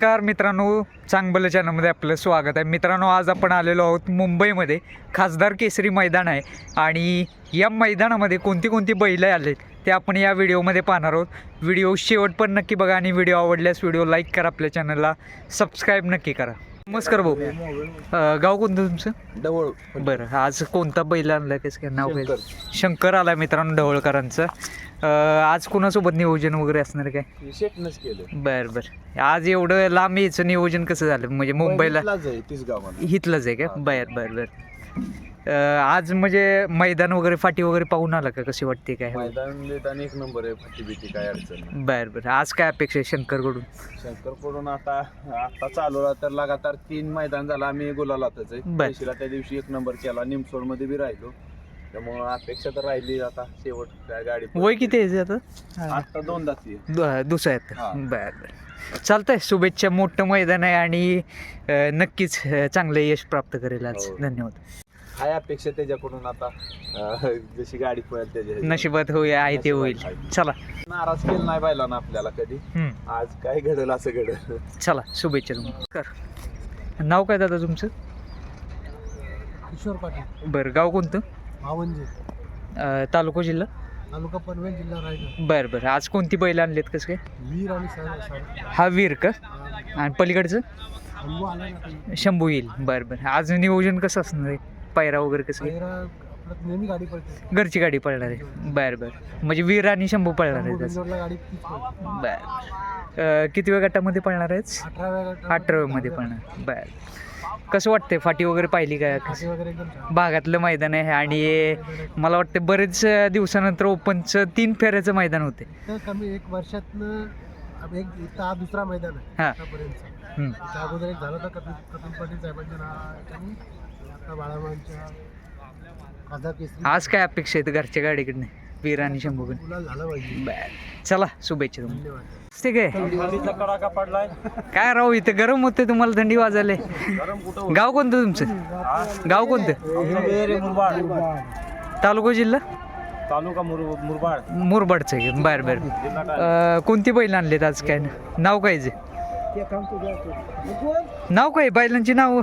नमस्कार मित्रांनो चांगलं चॅनलमध्ये आपलं स्वागत आहे. मित्रांनो आज आपण आलेलो आहोत मुंबईमध्ये. खासदार केसरी मैदान आहे आणि या मैदानामध्ये कोणती कोणती बैलं आलेत ते आपण या व्हिडिओमध्ये पाहणार आहोत. व्हिडिओ शेवट पण नक्की बघा आणि व्हिडिओ आवडल्यास व्हिडिओ लाईक करा आपल्या चॅनलला सबस्क्राईब नक्की करा. नमस्कार भाऊ. अं, गाव कोणतं तुमचं? डवळ. बरं आज कोणता बैल आणला कसं काय नाव काय? शंकर. आला मित्रांनो ढवळकरांचं अं, आज कोणासोबत नियोजन वगैरे असणार काय? शेटनच केलं बर बर. आज एवढं लांब यायचं नियोजन कसं झालं? म्हणजे मुंबईला इथलाच आहे तीस गावाला हिथलंच आहे का? बर बर बर. आज म्हणजे मैदान वगैरे फाटी वगैरे पाहून आला का? कशी वाटते काय? मैदान देताना एक नंबर आहे फट्टी बिट्टी काय अडचण नाही. बर बर. आज काय अपेक्षा आहे शंकरकडून? शंकरकडून आता आता चालवला तर लगातार तीन मैदान झाला आम्ही गुलालातच आहे. बर. पैशीला त्या दिवशी एक नंबर केला निमसोडमध्ये बी राहिलो. त्यामुळं अपेक्षा तर राहिली आता शेवट काय गाडी वय किती आहे आता? आता दोनदाच आहे. दु- दुसरं आहेत हा. बर बर. चालतंय शुभेच्छा. मोठं मैदान आहे आणि अं, नक्कीच अं, चांगलं यश प्राप्त करेल आज. हो. धन्यवाद. काय अपेक्षा त्याच्याकडून आता? अं, जशी गाडी पळेल त्याच्या नशिबात होय आहे ते होईल. नशिबात आहे. चला. नाराज केलं नाही पाहिला ना आपल्याला कधी. हम्म. आज काय घडेल असं घडेल. चला शुभेच्छा तुम्हाला. कर. नाव काय दादा तुमचं? किशोर पाटील. बरं गाव कोणतं? भावंजे अं, तालुका जिल्हा? तालुका पनवेल जिल्हा रायगड. बरं बरं. आज कोणती बैल आणलेत कसं काय? वीर आणि हा वीर का? आणि पलीकडचं? आला शंभू येईल. बरं बरं. आज नियोजन कसं असणार आहे? पायरा वगैरे कसं काय? पहिरा आपलं नेहमी गाडी पडते घरची गाडी पळणार आहे. बरं बरं. म्हणजे वीर आणि शंभू पळणार गाडी तीच पडते बरं किती वेळ गटामध्ये पळणार आहेत अठराव्या गटात अठराव्यामध्ये पळणार. बरं. कसं वाटतंय? फाटी वगैरे पाहिली का? फाटी वगैरे एकदम छान. भागातलं मैदान आहे. आणि मला वाटतं बरेच दिवसानंतर ओपनचं तीन फेऱ्याचं मैदान होते तर कमी एक वर्षातनं अब एक इथं हा दुसरा मैदान आहे. हा. आतापर्यंतचा. अगोदर एक झालं होतं कपिल कपिल पाटील साहेबांच्या आज काय अपेक्षा आहेत घरच्या गाडीकडनं? वीर आणि शंभूकडे बर. चला शुभेच्छा तुम्हाला. ठीक आहे थंडीचा कडाका पडलाय. काय राहू इथं गरम होते तुम्हाला थंडी वाजायला? गरम कुठं गाव कोणतं तुमचं? गाव कोणतं? तालुका जिल्हा? तालुका मुरबाड. मुरबाडचं आहे. बर बर. कोणती बैल आणलेत आज काय? नाव काय जे? नाव काय? बैलांची नाव?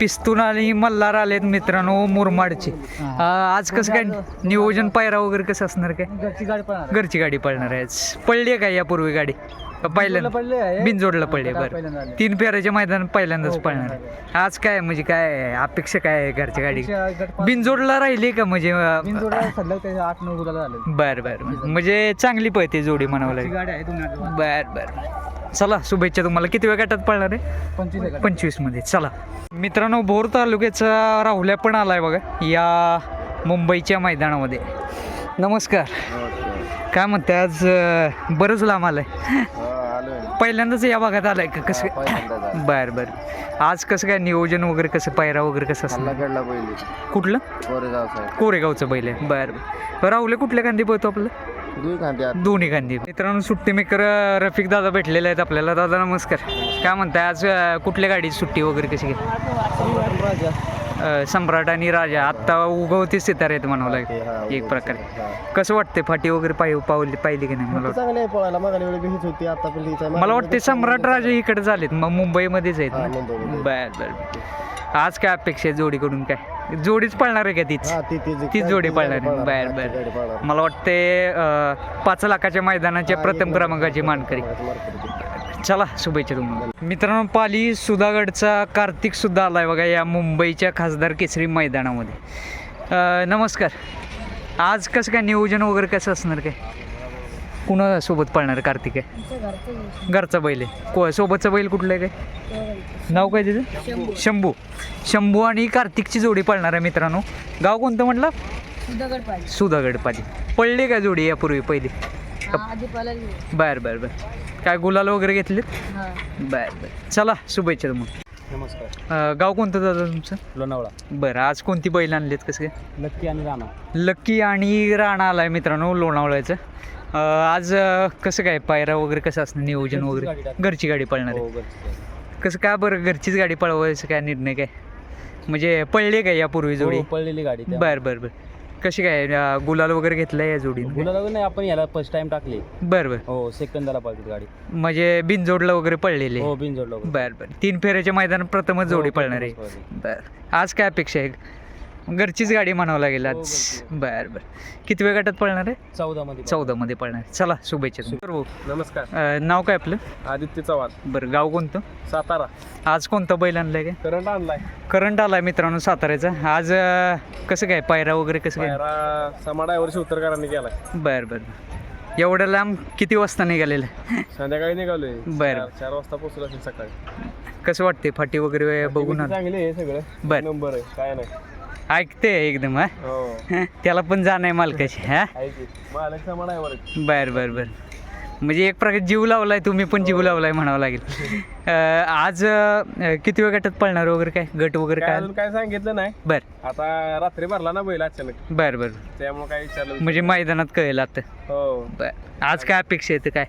पिस्तूल आणि मल्हार. आलेत मित्रांनो मुरमाडचे. आज कसं काय नियोजन पायरा वगैरे कसं असणार काय? घरची गाडी पळणार आहे. पडली आहे का यापूर्वी गाडी? पहिल्यांदा. पडले आहे. बिनजोडला पडले बरं. तीन फेऱ्याच्या मैदान पहिल्यांदाच हो, पळणार. आज काय म्हणजे काय अपेक्षा काय आहे घरच्या गाडी? बिनजोडला राहिली का म्हणजे बर बर. म्हणजे चांगली पळते जोडी म्हणावं लागेल. बर बर. चला शुभेच्छा तुम्हाला. किती वेळ गटात पळणार आहे? पंचवीस आहे पंचवीसमध्ये चला. मित्रांनो भोर तालुक्याचा राहुल्या पण आलाय बघा या मुंबईच्या मैदानामध्ये. नमस्कार. काय म्हणते आज बरंच लांब आलंय. पहिल्यांदाच या भागात आलाय का? कसं बर बर. आज कसं काय नियोजन वगैरे कसं पायरा वगैरे कसं पहिली कुठलं? कोरेगावचं बैल आहे. बर बर. राहुले कुठल्या कांदी पळतो आपलं? दोन्ही गांधी मित्रांनो सुट्टी मेकर रफिक दादा भेटलेले आहेत आपल्याला. दादा नमस्कार. काय म्हणताय? आज अं, कुठल्या गाडीची सुट्टी वगैरे कशी अं, सम्राट आणि राजा. आत्ता उगवते सितारे आहेत म्हणावं लागेल. एक प्रकारे. कसं वाटते फाटी वगैरे पाहि पावली पाहिली की नाही? मला वाटतं. चांगले पळायला. मागायला वेळी भीत होती. आता पण हीच आहे. मला वाटते सम्राट राजा इकडे झालेत. मग मुंबईमध्येच आहेत ना? मुंबईमध्ये. बर बर. आज काय अपेक्षा आहे जोडीकडून काय? जोडीच पळणार आहे का तीच? हा, ती तीच जोडी पळणार आहे. बर बर. मला वाटते अं, पाच लाखाच्या मैदानाच्या प्रथम क्रमांकाची मानकरी. चला शुभेच्छा तुम्हाला. मित्रांनो पाली सुधागडचा कार्तिक सुद्धा आलाय बघा या मुंबईच्या खासदार केसरी मैदानामध्ये. अं, नमस्कार. आज कसं काय नियोजन वगैरे कसं असणार काय? कुणासोबत पळणार कार्तिक? आहे घरचा बैल आहे. को सोबतचा बैल कुठलं आहे काय? नाव काय त्याचं? शंभू. शंभू. आणि कार्तिकची जोडी पळणार आहे मित्रांनो. गाव कोणतं म्हटलं? दगड पाहिजे सुधागड पाली पडली का जोडी यापूर्वी पहिली? बर बर बर. काय गुलाल वगैरे घेतलेत? हा. बर बर. चला शुभेच्छा तुम्हाला. नमस्कार. अं, गाव कोणतं दादा तुमचं? लोणावळा. बरं आज कोणती बैल आणलीत कसं काय? नक्की आणि राणा. लक्की आणि राणा आलाय मित्रांनो लोणावळ्याचं. आज कसं काय? पायरा वगैरे कसं असणार? नियोजन वगैरे. घरची गाडी पळणार हो, आहे कसं काय बरं घरचीच गाडी पळवायचं काय निर्णय काय? म्हणजे पळले काय यापूर्वी जोडी? पळलेली गाडी बर बर बर. कशी काय गुलाल वगैरे घेतलाय या जोडीने गुलाला नाही आपण याला फर्स्ट टाइम टाकली. बरं बरं. हो सेकंदाला गाडी. म्हणजे बिनजोडला वगैरे पळलेले हो बिन जोडला बरं बरं. तीन फेऱ्याच्या मैदानात प्रथमच जोडी पळणार आहे. बरं. आज काय अपेक्षा आहे? घरचीच गाडी म्हणावं लागेल आज. बरं बरं. किती वेळ गटात पळणार आहे? चौदा मध्ये चौदामध्ये पळणार आहे. चला शुभेच्छा तुम्हाला. नमस्कार. अं, नाव काय आपलं? आदित्य चव्हाण. बरं गाव कोणतं? सातारा. आज कोणता बैल आणलाय काय? करंट आणलाय. करंट आलाय मित्रांनो साताऱ्याचा. आज अं, कसं काय पायरा वगैरे कसं काय? पायरा समा ड्रायव्हर शिवतरकरांनी केलाय. बरं बरं एवढं लांब किती वाजता निघालेलं? संध्याकाळी निघालोय. बरं. चार- चार वाजता पोहोचलो असेल सकाळी. कसं वाटते फाटी वगैरे बघून आलं? चांगले आहे सगळं. बरं. नंबर आहे काय नाही. ऐकते एकदम हा? हो. त्याला पण जाण आहे मालकाची हा? आहे मालक बर. बर बर म्हणजे एक प्रकारे जीव लावलाय तुम्ही पण जीव लावलाय म्हणावं लागेल. आज किती वेळ गटात पळणार वगैरे काय? गट वगैरे काय काय अजून काय सांगितलं नाही. बर. आता रात्री भरला ना बैल अचानक. बर बर. त्यामुळे काय विचारलं म्हणजे मैदानात कळेल आता. हो. आज काय अपेक्षा येतं काय?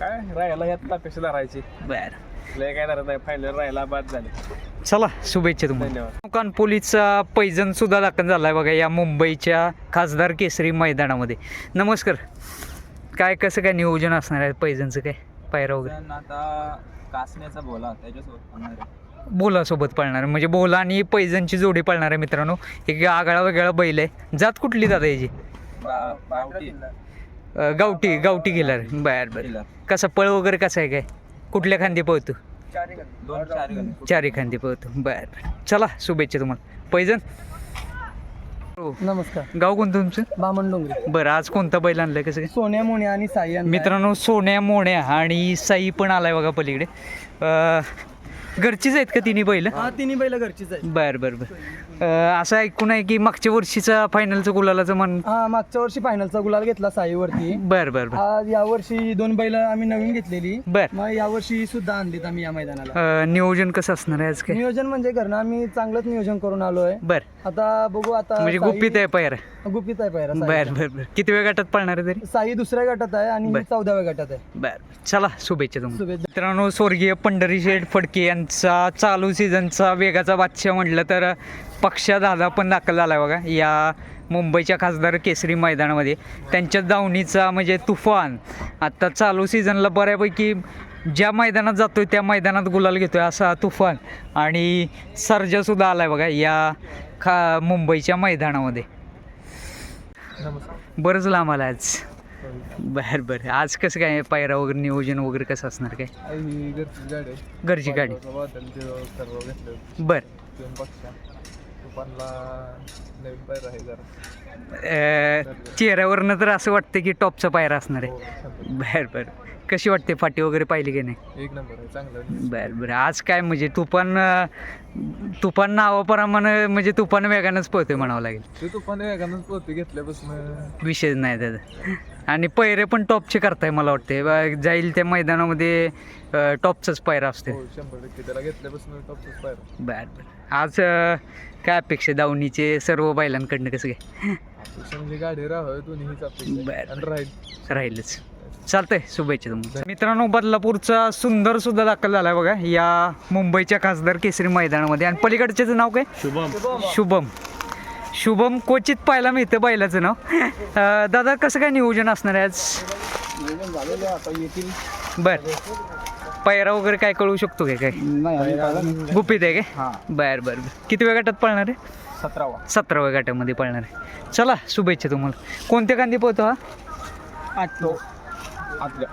काय? राहायला यात अपेक्षा धरायची? बर. लय काय धरत नाही. फायनल राहायला बाद झाले. चला शुभेच्छा तुम्हाला. कानपोलीचा पैजण सुद्धा दाखल झालाय बघा या मुंबईच्या खासदार केसरी मैदानामध्ये. नमस्कार. काय कसं काय नियोजन असणार आहे? पैजणचं काय? पायरा वगैरे? आता कासण्याचा बोला त्याच्यासोबत बोलासोबत पळणार आहे. म्हणजे बोला आणि पैजणची जोडी पळणार आहे मित्रांनो. एक आगळा वेगळा बैल आहे. जात कुठली दादा याची? गावठी गावठी गेलार बर बर. कसा पळ वगैरे कसा आहे काय? कुठल्या खांदी पळतो? चार चारी खांदी पळतो. बर चला शुभेच्छा तुम्हाला. पैजण? हो. नमस्कार. गाव कोणतं तुमचं? बामण डोंगरी. बरं आज कोणता बैल आणलाय कसं काय? सोन्या मोन्या आणि साई. मित्रांनो सोन्या मोण्या आणि साई पण आलाय बघा पलीकडे. अं, घरचीच आहेत का तिन्ही बैल? हा तिन्ही बैल घरचीच आहे बर बर बर. अं, असं ऐकून आहे की मागच्या वर्षीचा फायनलचं गुलालाचं मन हा मागच्या वर्षी फायनलचा गुलाल घेतला साईवरती. बर बर बर. आज या वर्षी दोन बैल आम्ही नवीन घेतलेली. बर. मग या वर्षी सुद्धा आणलीत आम्ही या मैदानाला. अं, नियोजन कसं असणार आहे आज काय? नियोजन म्हणजे घरनं आम्ही चांगलंच नियोजन करून आलोय. बर. आता बघू आता म्हणजे साई- गुपित आहे पैर गुपित आहे पायरा साई. बर बर बर. किती वेळ गटात पळणार आहे तरी? साई दुसऱ्या गटात आहे आणि बर. चौदाव्या गटात आहे. बर चला शुभेच्छा तुम्हाला. शुभेच्छा. मित्रांनो स्वर्गीय पंढरी शेठ फडके यांचा चालू सीझनचा वेगाचा बादशाह म्हटलं तर पक्षा दादा पण दाखल झाला बघा. या मुंबईच्या खासदार केसरी मैदानामध्ये. त्यांच्या दावणीचा म्हणजे तुफान. आत्ता चालू सीझनला बऱ्यापैकी ज्या मैदानात जातोय त्या मैदानात गुलाल घेतोय असा तुफान. आणि सर्जासुद्धा आलाय बघा या खा मुंबईच्या मैदानामध्ये. बरंच लांब आला आज. बर बर. आज कसं काय पायरा वगैरे नियोजन वगैरे कसं असणार काय? घरची गाडी. घरची गाडी. बर. नवीन पायरा आहे जरा. चेहऱ्यावरनं तर असं वाटतं की टॉपचा पायरा असणार आहे. बर बर. कशी वाटते फाटी वगैरे पाहिली की नाही? एक नंबर आहे चांगलं बर बर. आज काय म्हणजे तुफान अं, तुफान नावाप्रमाणे म्हणजे तुफान वेगानंच पळतोय म्हणावं लागेल. ते तुपाने वेगानंच पोहते घेतल्यापासून. विषय नाही त्याचा. आणि पैरे पण टॉपचे करताय मला वाटते बा- जाईल त्या मैदानामध्ये टॉपचाच पायरा असते बर आज काय अपेक्षा दावणीचे? सर्व बैलांकडनं कसं काय? गाडी राहीलच. चालतंय शुभेच्छा तुम्हाला. मित्रांनो बदलापूरचा सुंदर सुद्धा दाखल झालाय बघा. या मुंबईच्या खासदार केसरी मैदानामध्ये. आणि पलीकडच्याचं नाव काय? शुभम. शुभम. शुभम क्वचित पाहायला मिळतं बैलाचं नाव. दादा कसं काय नियोजन असणार आहे आज? बर. पायरा वगैरे काय कळू शकतो काय? काय गुपित आहे काय? बर बर किती वेळ गटात पळणार आहे? सतरावा. सतराव्या गटामध्ये पळणार आहे. चला शुभेच्छा तुम्हाला. कोणत्या कांदी पोहतो हा? आतल्या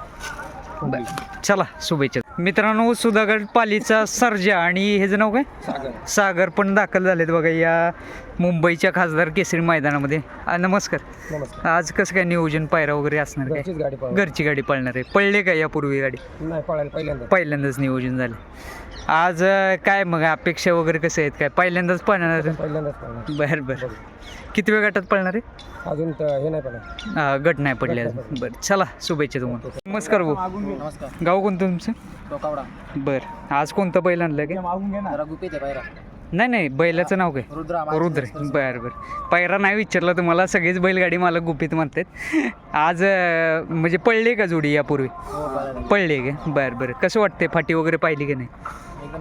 बर. चला शुभेच्छा. मित्रांनो सुधागड पालीचा सर्जा आणि ह्याचं नाव काय? सागर. सागर पण दाखल झालेत बघा या मुंबईच्या खासदार केसरी मैदानामध्ये. आ, नमस्कार. आज कसं काय नियोजन पायरा वगैरे असणार काय. घरची गाडी पळणार आहे. पळले का यापूर्वी गाडी? नाही पळायला पहिल्यांदा पहिल्यांदाच नियोजन झालं. आज अं, काय मग अपेक्षा वगैरे कसं आहेत काय? पहिल्यांदाच पळणार पहिल्यांदाच पळणार. बर बर. किती वेळ गटात पळणार आहे? अजून तर हे नाही पळणार. आ, गट नाही पडले अजून. बरं चला शुभेच्छा तुम्हाला. नमस्कार भाऊ. नमस्कार. गाव कोणतं तुमचं? टोकावडा. बरं. आज कोणतं बैल आणलं काय? गुपित आहे पायरा. नाही नाही बैलाचं नाव काय? रुद्रा रुद्र. बरं बरं. पायरा नाही विचारलं तुम्हाला सगळेच बैलगाडी मला गुपित म्हणतात. आज अं, म्हणजे पडले का जोडी यापूर्वी? हो, पडले का? बरं बरं. कसं वाटते फाटी वगैरे पाहिली की नाही?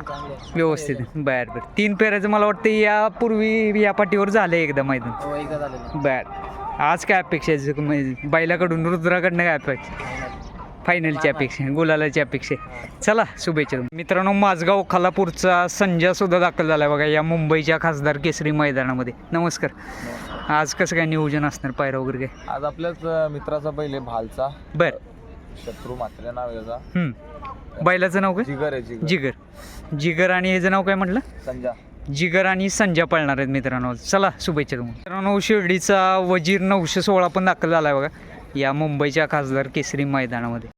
चांगले व्यवस्थित बर बर. तीन पेराचं मला वाटतं यापूर्वी या पाठीवर झालं एकदा मैदान. हो एकदा झालेलं बर. आज काय अपेक्षा आहे? म्हणजे बैलाकडून रुद्राकडनं काय अपेक्षा? फायनलची अपेक्षा आहे, गुलालाची अपेक्षा आहे. चला शुभेच्छा. मित्रांनो माझगाव खालापूरचा संजय सुद्धा दाखल झाला बघा या मुंबईच्या खासदार केसरी मैदानामध्ये. नमस्कार. आज कसं काय नियोजन असणार? पायरा वगैरे काय? आज आपल्याच मित्राचा पहिले भालचा. बर. शत्रू म्हात्रे नाव आहे त्याचा. हम्म. बैलाचं नाव काय? जिगर आहे जिगर. जिगर. जिगर आणि ह्याचं नाव काय म्हटलं? संजा. जिगर आणि संजय पळणार आहेत मित्रांनो. चला शुभेच्छा तुम्हाला. मित्रांनो शिर्डीचा वजीर नऊशे सोळा पण दाखल झाला आहे बघा. या मुंबईच्या खासदार केसरी मैदानामध्ये.